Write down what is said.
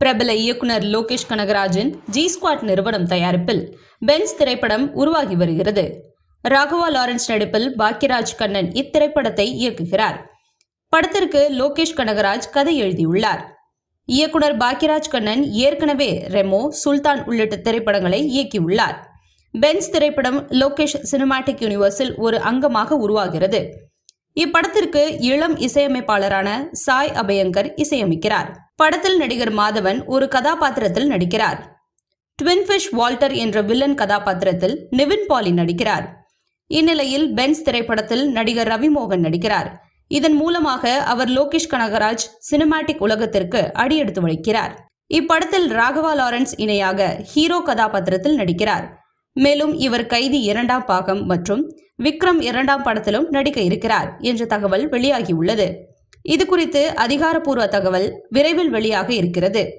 பிரபல இயக்குனர் Lokesh Kanagarajan G squad நிறுவனம் தயாரிப்பில் பென்ஸ் திரைப்படம் உருவாகி வருகிறது. ராகவா லாரன்ஸ் நடிப்பில் பாக்யராஜ் கண்ணன் இத்திரைப்படத்தை இயக்குகிறார். படத்திற்கு லோகேஷ் கனகராஜ் கதை எழுதியுள்ளார். இயக்குனர் பாக்யராஜ் கண்ணன் ஏற்கனவே ரெமோ சுல்தான் உள்ளிட்ட திரைப்படங்களை இயக்கியுள்ளார். பென்ஸ் திரைப்படம் லோகேஷ் சினிமாட்டிக் யூனிவர்ஸில் ஒரு அங்கமாக உருவாகிறது. இப்படத்திற்கு இளம் இசையமைப்பாளரான சாய் அபயங்கர் இசையமைக்கிறார். படத்தில் நடிகர் மாதவன் ஒரு கதாபாத்திரத்தில் நடிக்கிறார். ட்வின்ஃபிஷ் வால்டர் என்ற வில்லன் கதாபாத்திரத்தில் நிவின் பாலி நடிக்கிறார். இந்நிலையில் பென்ஸ் திரைப்படத்தில் நடிகர் ரவிமோகன் நடிக்கிறார். இதன் மூலமாக அவர் லோகேஷ் கனகராஜ் சினிமாட்டிக் உலகத்திற்கு அடியெடுத்து வைக்கிறார். இப்படத்தில் ராகவா லாரன்ஸ் இணையாக ஹீரோ கதாபாத்திரத்தில் நடிக்கிறார். மேலும் இவர் கைதி இரண்டாம் பாகம் மற்றும் விக்ரம் இரண்டாம் படத்திலும் நடிக்க இருக்கிறார் என்ற தகவல் வெளியாகியுள்ளது. இது குறித்து அதிகாரப்பூர்வ தகவல் விரைவில் வெளியாக இருக்கிறது.